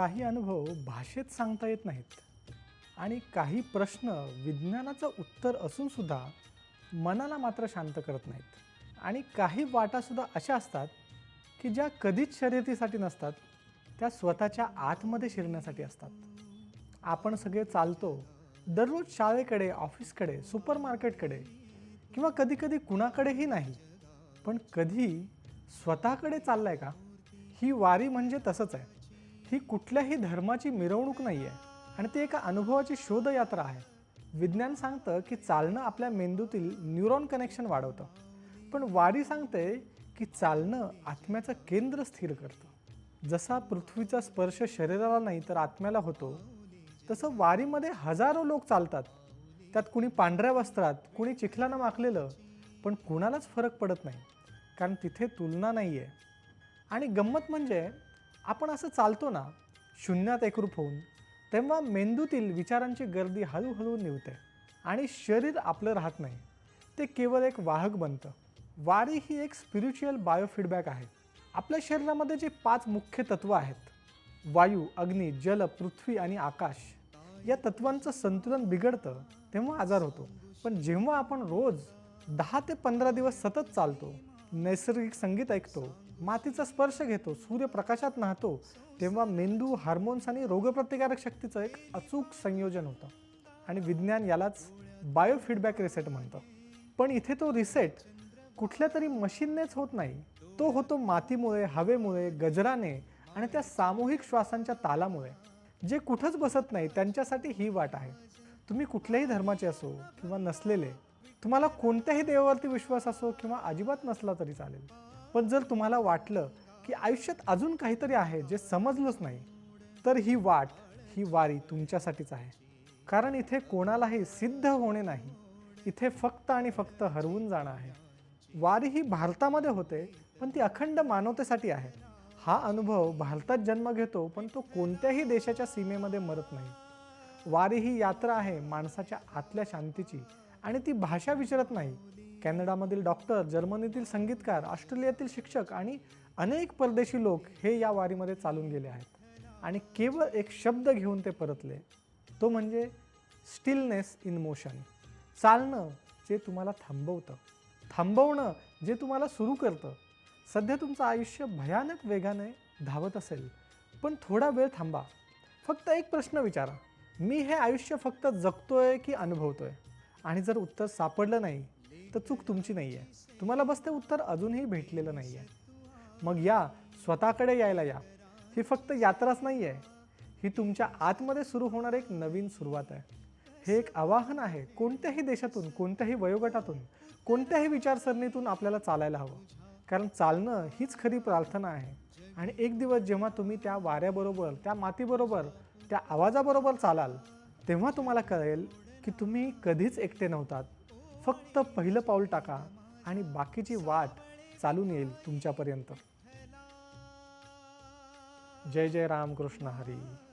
काही अनुभव भाषेत सांगता येत नाहीत. आणि काही प्रश्न विज्ञानाचं उत्तर असूनसुद्धा मनाला मात्र शांत करत नाहीत. आणि काही वाटासुद्धा अशा असतात की ज्या कधीच शर्यतीसाठी नसतात त्या स्वतःच्या आतमध्ये शिरण्यासाठी असतात. आपण सगळे चालतो दररोज शाळेकडे ऑफिसकडे सुपर मार्केटकडे किंवा कधीकधी कुणाकडेही नाही पण कधी स्वतःकडे चाललाय का? ही वारी म्हणजे तसंच आहे. ही कुठल्याही धर्माची मिरवणूक नाही आहे आणि ती एका अनुभवाची शोधयात्रा आहे. विज्ञान सांगतं की चालणं आपल्या मेंदूतील न्यूरॉन कनेक्शन वाढवतं. पण वारी सांगते की चालणं आत्म्याचं केंद्र स्थिर करतं. जसा पृथ्वीचा स्पर्श शरीराला नाही तर आत्म्याला होतो तसं वारीमध्ये हजारो लोक चालतात. त्यात कुणी पांढऱ्या वस्त्रात कुणी चिखलानं माखलेलं पण कुणालाच फरक पडत नाही कारण तिथे तुलना नाही आहे आणि गंमत म्हणजे आपण असं चालतो ना शून्यात एकरूप होऊन तेव्हा मेंदूतील विचारांची गर्दी हळूहळू निवते आणि शरीर आपलं राहत नाही. ते केवळ एक वाहक बनतं. वारी ही एक स्पिरिच्युअल बायोफीडबॅक आहे. आपल्या शरीरामध्ये जे पाच मुख्य तत्त्व आहेत वायू अग्नी जल पृथ्वी आणि आकाश या तत्वांचं संतुलन बिघडतं तेव्हा आजार होतो. पण जेव्हा आपण रोज दहा ते पंधरा दिवस सतत चालतो नैसर्गिक संगीत ऐकतो मातीचा स्पर्श घेतो सूर्यप्रकाशात नाहतो तेव्हा मेंदू हार्मोन्स आणि रोगप्रतिकारक शक्तीचं एक अचूक संयोजन होतं. आणि विज्ञान यालाच बायोफीडबॅक रिसेट म्हणतं. पण इथे तो रिसेट कुठल्या तरी मशीननेच होत नाही. तो होतो मातीमुळे हवेमुळे गजराने आणि त्या सामूहिक श्वासांच्या तालामुळे. जे कुठंच बसत नाही त्यांच्यासाठी ही वाट आहे. तुम्ही कुठल्याही धर्माचे असो किंवा नसलेले तुम्हाला कोणत्याही देवावरती विश्वास असो किंवा अजिबात नसला तरी चालेल. पण जर तुम्हाला वाटलं की आयुष्यात अजून काहीतरी आहे जे समजलंच नाही तर ही वाट ही वारी तुमच्यासाठीच आहे. कारण इथे कोणालाही सिद्ध होणे नाही. इथे फक्त आणि फक्त हरवून जाणं आहे. वारी ही भारतामध्ये होते पण ती अखंड मानवतेसाठी आहे. हा अनुभव भारतात जन्म घेतो पण तो कोणत्याही देशाच्या सीमेमध्ये मरत नाही. वारी ही यात्रा आहे माणसाच्या आतल्या शांतीची आणि ती भाषा विचारत नाही. कॅनडामधील डॉक्टर जर्मनीतील संगीतकार ऑस्ट्रेलियातील शिक्षक आणि अनेक परदेशी लोक हे या वारीमध्ये चालून गेले आहेत. आणि केवळ एक शब्द घेऊन ते परतले. तो म्हणजे स्टिलनेस इन मोशन. चालणं जे तुम्हाला थांबवतं. थांबवणं जे तुम्हाला सुरू करतं. सध्या तुमचं आयुष्य भयानक वेगाने धावत असेल. पण थोडा वेळ थांबा. फक्त एक प्रश्न विचारा. मी हे आयुष्य फक्त जगतोय की अनुभवतोय? आणि जर उत्तर सापडलं नाही तर चूक तुमची नाही आहे. तुम्हाला बस ते उत्तर अजूनही भेटलेलं नाही आहे. मग या स्वतःकडे यायला या. ही फक्त यात्राच नाही आहे. ही तुमच्या आतमध्ये सुरू होणार एक नवीन सुरुवात आहे. हे एक आवाहन आहे कोणत्याही देशातून कोणत्याही वयोगटातून कोणत्याही विचारसरणीतून आपल्याला चालायला हवं. कारण चालणं हीच खरी प्रार्थना आहे. आणि एक दिवस जेव्हा तुम्ही त्या वाऱ्याबरोबर त्या मातीबरोबर त्या आवाजाबरोबर चालाल तेव्हा तुम्हाला कळेल की तुम्ही कधीच एकटे नव्हतात. फक्त पहिलं पाऊल टाका आणि बाकीची वाट चालून येईल तुमच्यापर्यंत. जय जय रामकृष्ण हरी.